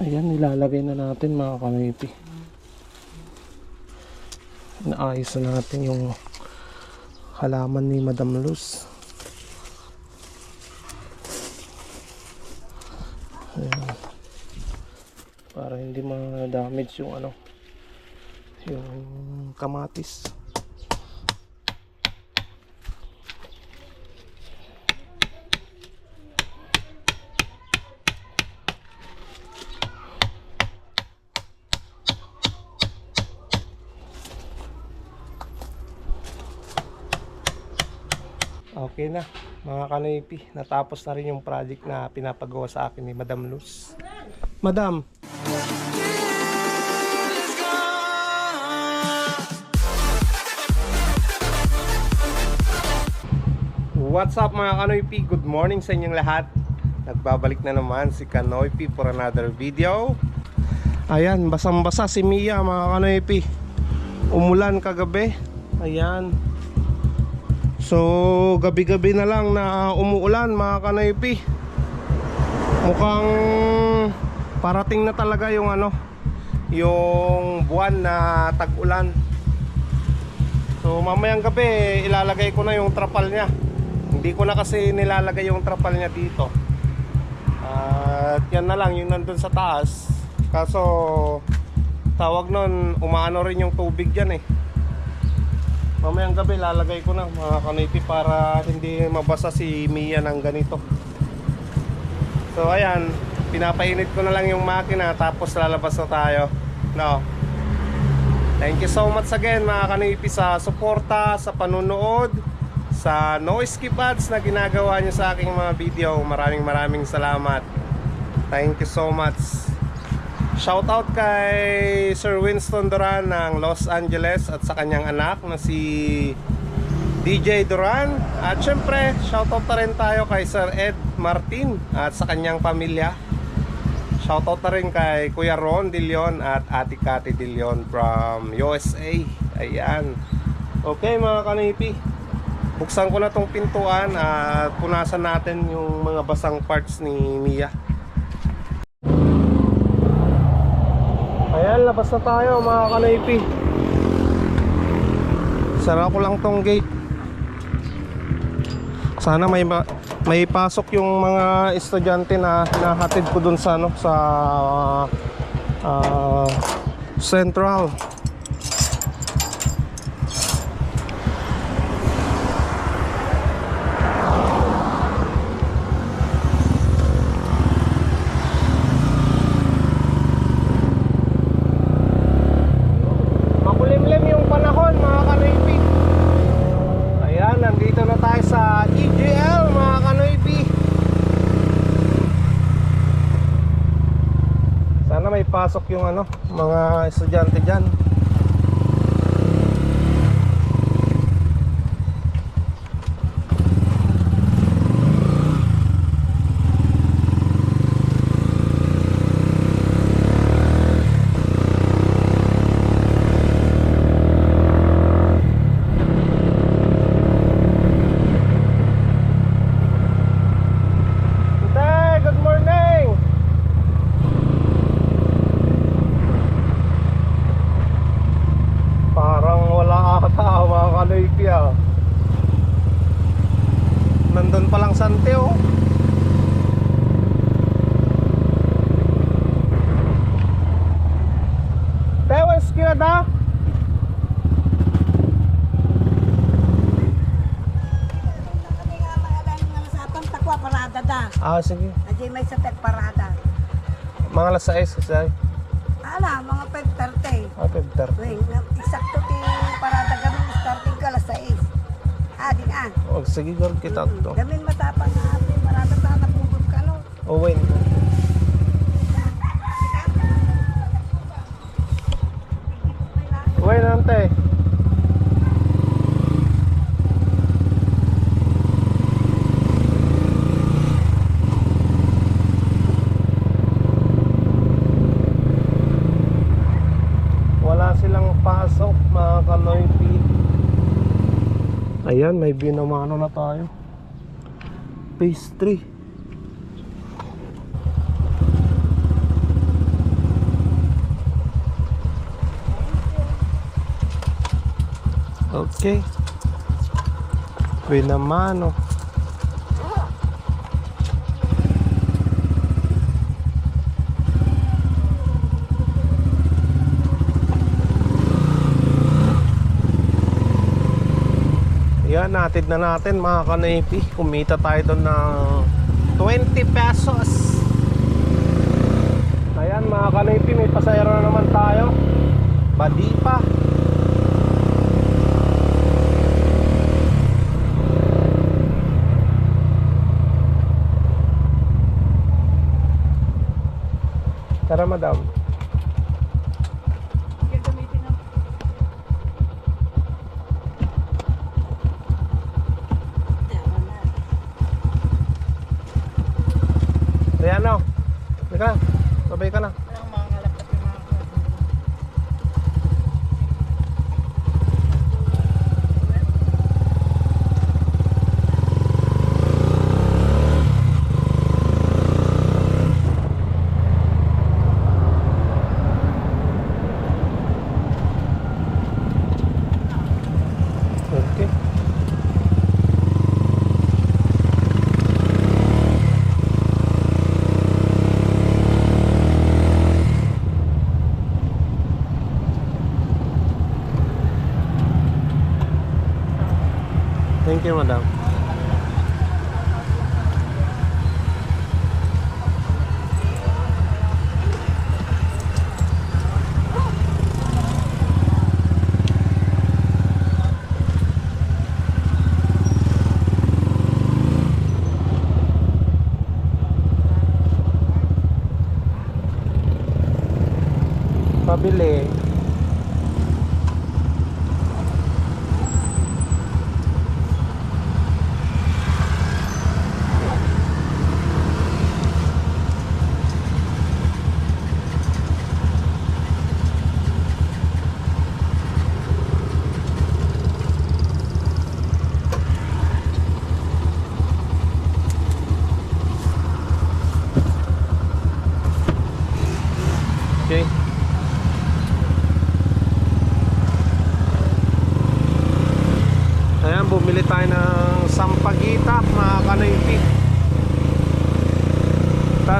Ayan, nilalagay na natin mga kamipi. Naayos na natin yung halaman ni Madam Luz. Ayan. Para hindi ma-damage yung ano, yung kamatis. Okay na, mga kanipi. Natapos na rin yung project na pinapagawa sa akin ni Madam Luz. Madam, What's up mga Kanoypi? Good morning sa inyong lahat. Nagbabalik na naman si Kanoypi for another video. Ayan, basang-basa si Mia mga Kanoypi. Umulan kagabi. Ayan. So, gabi-gabi na lang na umuulan mga Kanoypi. Mukhang parating na talaga yung ano, yung buwan na tag-ulan. So mamayang gabi ilalagay ko na yung trapal niya. Hindi ko na kasi nilalagay yung trapal niya dito. At yan na lang yung nandun sa taas. Kaso tawag nun umaano rin yung tubig dyan eh. Mamayang gabi lalagay ko na mga kanipi para hindi mabasa si Mia ng ganito. So ayan, pinapainit ko na lang yung makina tapos lalabas na tayo. No. Thank you so much again mga kanipi sa suporta, sa panunood, sa no skip na ginagawa niyo sa aking mga video. Maraming maraming salamat. Thank you so much. Shout out kay Sir Winston Duran ng Los Angeles at sa kanyang anak na si DJ Duran. At syempre, shout out na rin tayo kay Sir Ed Martin at sa kanyang pamilya. Shoutout na rin kay Kuya Ron De Leon at Ate Cathy De Leon from USA. Ayan. Okay mga kanipi. Buksan ko na tong pintuan at punasan natin yung mga basang parts ni Mia. Ayan, labas na tayo mga kanipi. Sara ko lang tong gate. Sana may ma- may pasok yung mga estudyante na nahatid ko dun sa ano sa ah, Central. Yung ano, mga estudyante dyan. Tay, good morning! Parang wala ata mga kanoypi ah. Nandun pa lang sante oh. Tewas kaya da? Kami nga mga dahil nga sa atong takwa parada da. Ah, sige. Adi may sa tek parada. Mga alas 6 kasi ay. Ala, mga 5.30. Ah, Peter. Wing, eksakto ti parada gamin starting ka alas 6. Adi ah. Oh, sige, girl, kita to. Gamin matapang na ati parada ta napugod ka no. Oh, wait. Wait, nante. Ayan, may binamano na tayo. Pastry. Okay. Binamano. hatid na natin mga kanaypi kumita tayo doon ng 20 pesos. Ayan mga kanaypi may pasayro na naman tayo. Badi pa. Tara madam. Thank mandar. madam.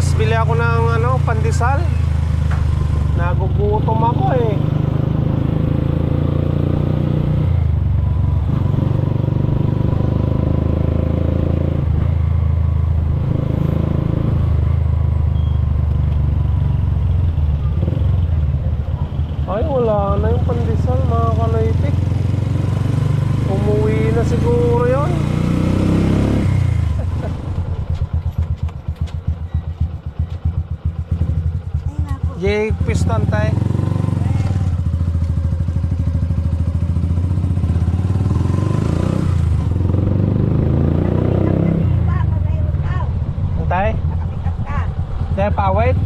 Tapos bili ako ng ano, pandesal. Nagugutom ako eh. Sir Pawit?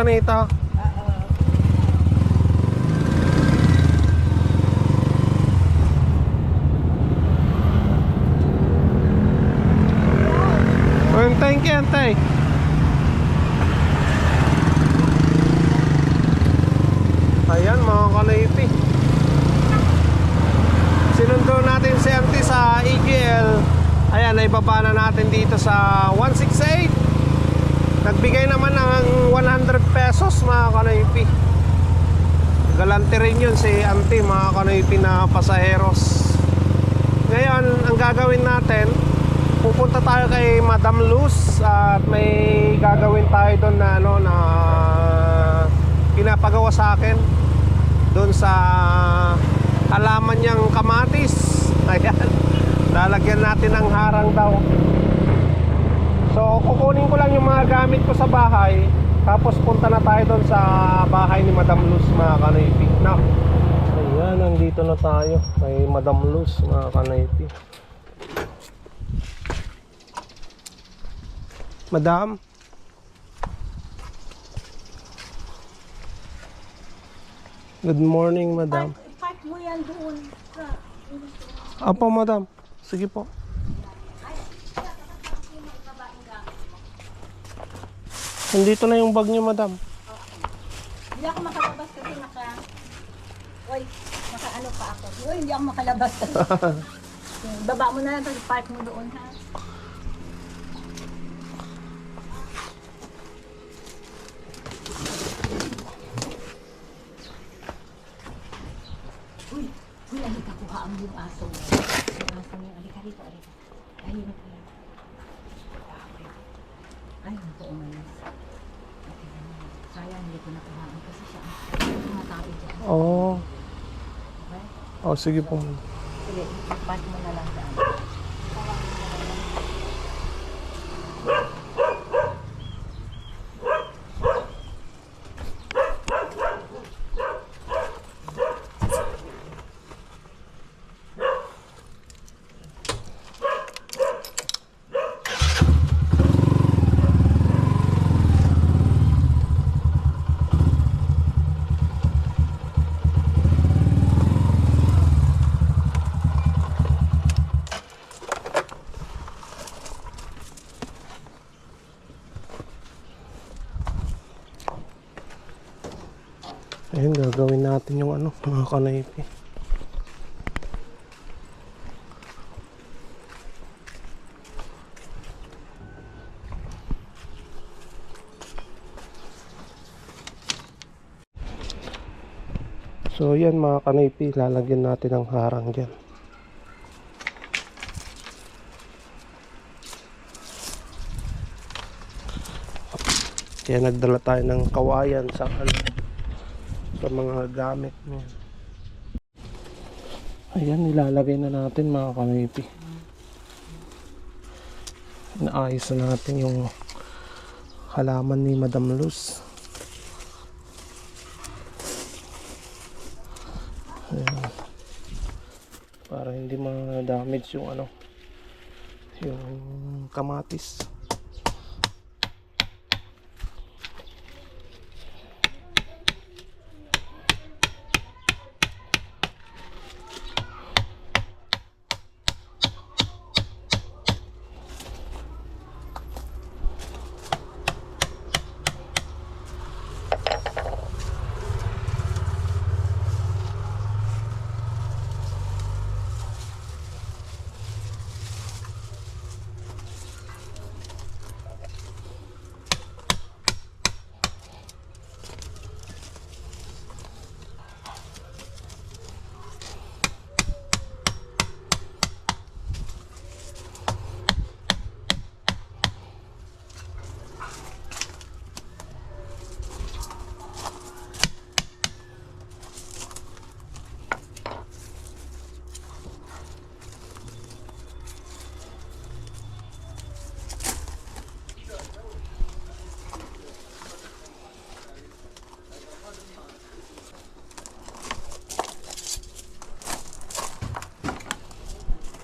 punta nito. Oh, antay, antay. Ayan mga kalaipi. Sinundo natin si MT sa EGL. Ayan, naibaba na natin dito sa 168 nagbigay naman ng 100 pesos mga kanoypi. Galante rin yun si auntie mga kanoypi na pasaheros. Ngayon ang gagawin natin pupunta tayo kay Madam Luz at may gagawin tayo doon na ano na pinapagawa sa akin doon sa halaman niyang kamatis. Ayan. Lalagyan natin ng harang daw. So, kukunin ko lang yung mga gamit ko sa bahay. Tapos punta na tayo doon sa bahay ni Madam Luz, mga kanaypi. Na. Ayan, nandito na tayo kay Madam Luz, mga kanaypi. Madam? Good morning, Madam. Park, park mo yan doon. Apo, Madam. Sige po. Nandito na yung bag niyo, Madam. hindi ako makalabas kasi naka... Oy, naka ano pa ako. Oy, hindi ako makalabas kasi. Baba mo na lang, park mo doon ha. Uy, uy, alika, kuha mo yung aso mo. Yung aso mo, alika dito, alika. Ayun, ayun. Ay, naku, umalis. Okay, naman. Sayang, hindi ko nakuhaan kasi siya ang tumatabi dyan. Oo. Okay? Oh, sige po. Sige, pass mo na lang dyan. Ayun, gagawin natin yung ano, mga kanaypi. So yan mga kanaypi, lalagyan natin ng harang dyan. Kaya nagdala tayo ng kawayan sa ano, sa mga gamit niya. Ayan, nilalagay na natin mga kamipi. Naayos na natin yung halaman ni Madam Luz. Ayan. Para hindi ma-damage yung ano, yung kamatis.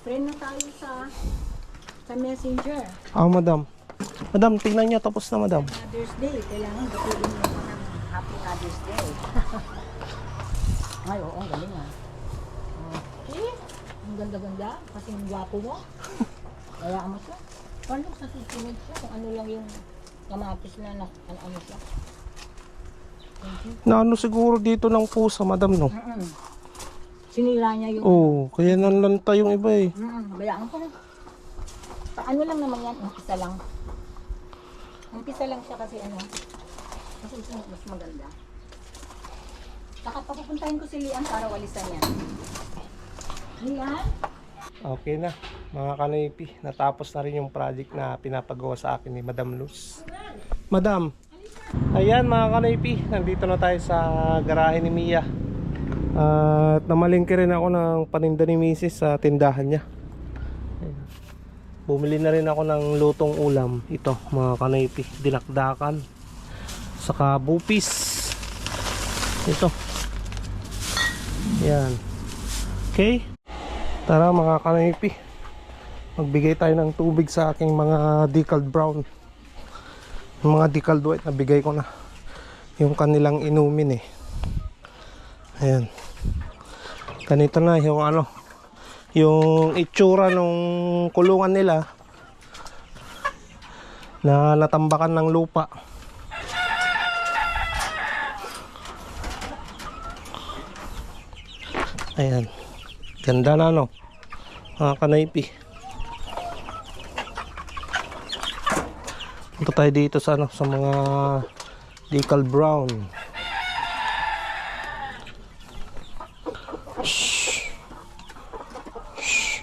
Friend na tayo sa sa messenger. Ah, Madam. Madam, tingnan niya tapos na, Madam. Mother's Day. Kailangan batiin mo ng Happy Mother's Day. Ay, oo, ang galing ah. Okay. Ang ganda-ganda. Kasi ang gwapo mo. Kaya mo siya. Paano sa susunod siya? Kung ano lang yung kamatis na na ano, ano siya. Na ano siguro dito ng pusa, Madam, no? Mm-mm. Sinira niya yung... Oo, oh, kaya nanlanta yung iba eh. Mm, bayaan ko na. Pa- Ano lang naman yan, umpisa lang. Umpisa lang siya kasi ano. Kasi mas mas maganda. Saka papupuntahin ko si Lian para walisan yan. Lian? Okay na, mga kanipi. Natapos na rin yung project na pinapagawa sa akin ni Madam Luz. Madam, ayan mga kanipi. Nandito na tayo sa garahe ni Mia. At namalingki rin ako ng paninda ni Mrs. sa tindahan niya. Bumili na rin ako ng lutong ulam. Ito, mga kanipi. Dinakdakan. Saka bupis. Ito. Yan. Okay. Tara mga kanipi. Magbigay tayo ng tubig sa aking mga decaled brown. Yung mga decaled white nabigay ko na. Yung kanilang inumin eh. Ayan. Ganito na yung ano. Yung itsura nung kulungan nila na natambakan ng lupa. Ayan. Ganda na no. Mga kanaypi. Punta tayo dito sa ano sa mga decal brown. Shh. Shh.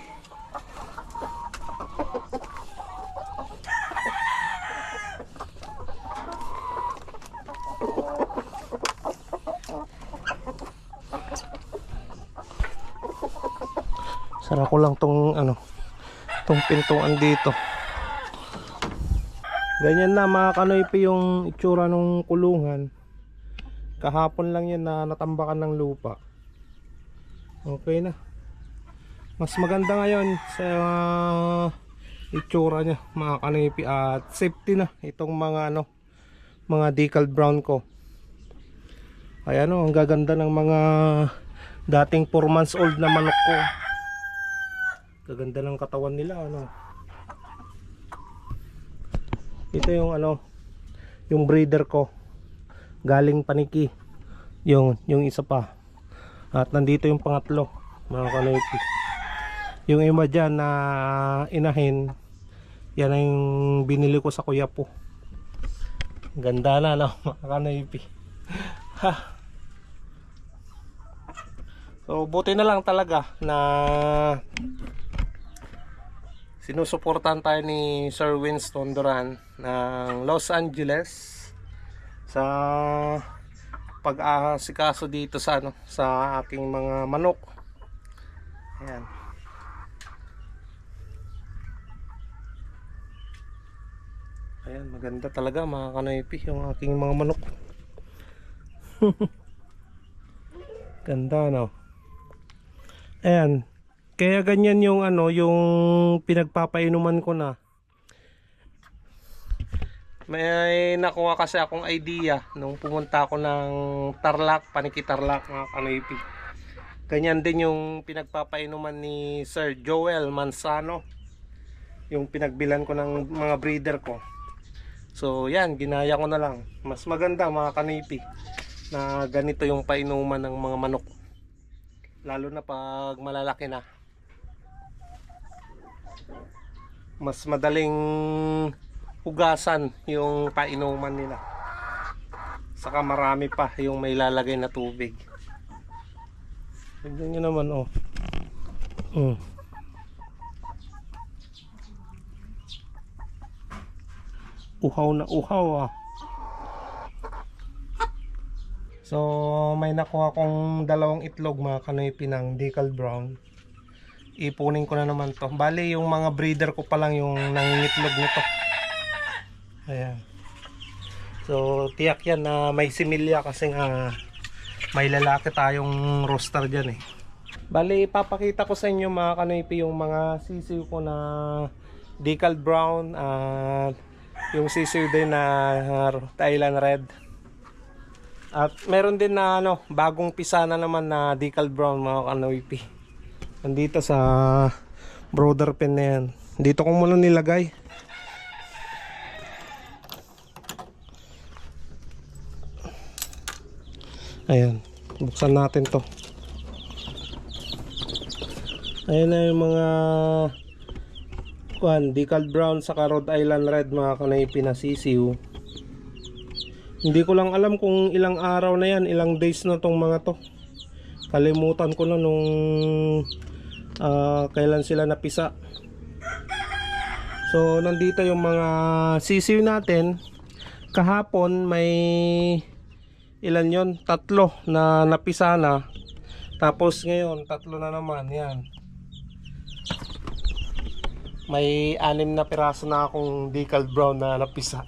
Sara ko lang tong ano tong pintuan dito. Ganyan na mga kanoypi yung itsura ng kulungan. Kahapon lang yan na natambakan ng lupa. Okay na. Mas maganda ngayon sa uh, itsura niya mga kanoypi at safety na itong mga ano mga decal brown ko. Ay ano, ang gaganda ng mga dating 4 months old na manok ko. Gaganda ng katawan nila ano. Ito yung ano, yung breeder ko. Galing paniki. Yung yung isa pa. At nandito yung pangatlo, mga kanoypi. Yung ima dyan na inahin, yan ang binili ko sa kuya po. Ganda na no, mga kanoypi. Ha. So buti na lang talaga na sinusuportahan tayo ni Sir Winston Duran ng Los Angeles sa pag-aasikaso dito sa ano sa aking mga manok. Ayan. Ayan, maganda talaga mga kanaypi yung aking mga manok. Ganda no. Ayan. Kaya ganyan yung ano, yung pinagpapainuman ko na. May nakuha kasi akong idea nung pumunta ako ng Tarlac, Paniki Tarlac mga kanoypi. Ganyan din yung pinagpapainuman ni Sir Joel Manzano. Yung pinagbilan ko ng mga breeder ko. So yan, ginaya ko na lang. Mas maganda mga kanoypi na ganito yung painuman ng mga manok. Lalo na pag malalaki na. Mas madaling hugasan yung painuman nila. Saka marami pa yung may lalagay na tubig. Tignan nyo naman oh. Mm. Uhaw na uhaw ah. So, may nakuha kong dalawang itlog mga kanoypi ng decal brown. Ipunin ko na naman to. Bali, yung mga breeder ko pa lang yung nangingitlog nito. Ayan. So, tiyak yan na may similya kasi nga may lalaki tayong rooster dyan eh. Bali, ipapakita ko sa inyo mga kanoypi yung mga sisiw ko na decal brown at yung sisiw din na uh, Thailand red. At meron din na ano, bagong pisana naman na decal brown mga kanoypi. Nandito sa brother pen na yan. Dito ko muna nilagay. Ayan. Buksan natin to. Ayan na yung mga kuhan, decal brown sa Rhode Island red mga kanaypi na sisiw. Hindi ko lang alam kung ilang araw na yan, ilang days na tong mga to. Kalimutan ko na nung ah, kailan sila napisa. So, nandito yung mga sisiw natin. Kahapon may ilan yon Tatlo na napisa na. Tapos ngayon, tatlo na naman. Yan. May anim na piraso na akong decal brown na napisa.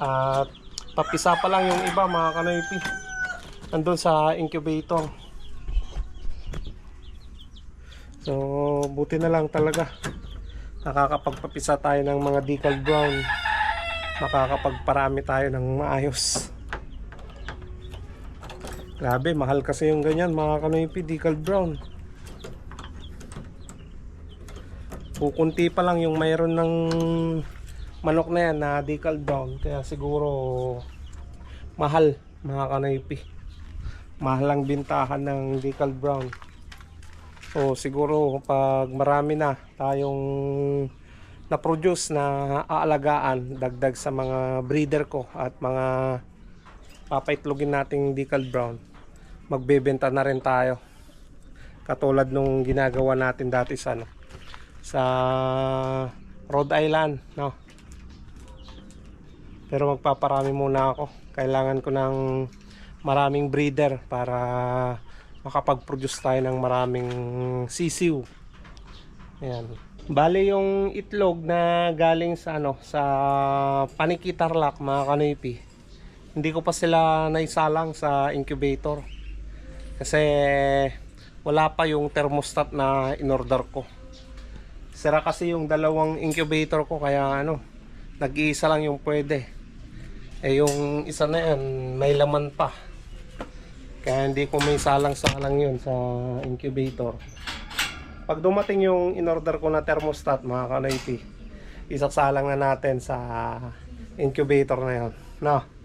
At papisa pa lang yung iba mga kanoypi. Andun sa incubator. So, buti na lang talaga. Nakakapagpapisa tayo ng mga decal brown. Makakapagparami tayo ng maayos. Grabe, mahal kasi yung ganyan mga kanoypi, decal brown. Kukunti pa lang yung mayroon ng manok na yan na decal brown. Kaya siguro mahal mga kanoypi. Mahal ang bintahan ng decal brown. So siguro pag marami na tayong na-produce na aalagaan dagdag sa mga breeder ko at mga papaitlogin nating decal brown magbebenta na rin tayo. Katulad nung ginagawa natin dati sa ano, sa Rhode Island no? Pero magpaparami muna ako. Kailangan ko ng maraming breeder para makapag-produce tayo ng maraming sisiw Ayan. Bale yung itlog na galing sa ano sa panikitarlak mga kanoypi. Hindi ko pa sila naisalang sa incubator. Kasi wala pa yung thermostat na inorder ko. Sira kasi yung dalawang incubator ko kaya ano, nag-iisa lang yung pwede. Eh yung isa na yan, may laman pa. Kaya hindi ko may salang-salang yun sa incubator. Pag dumating yung in-order ko na thermostat mga kanoypi, isasalang na natin sa incubator na yun. No?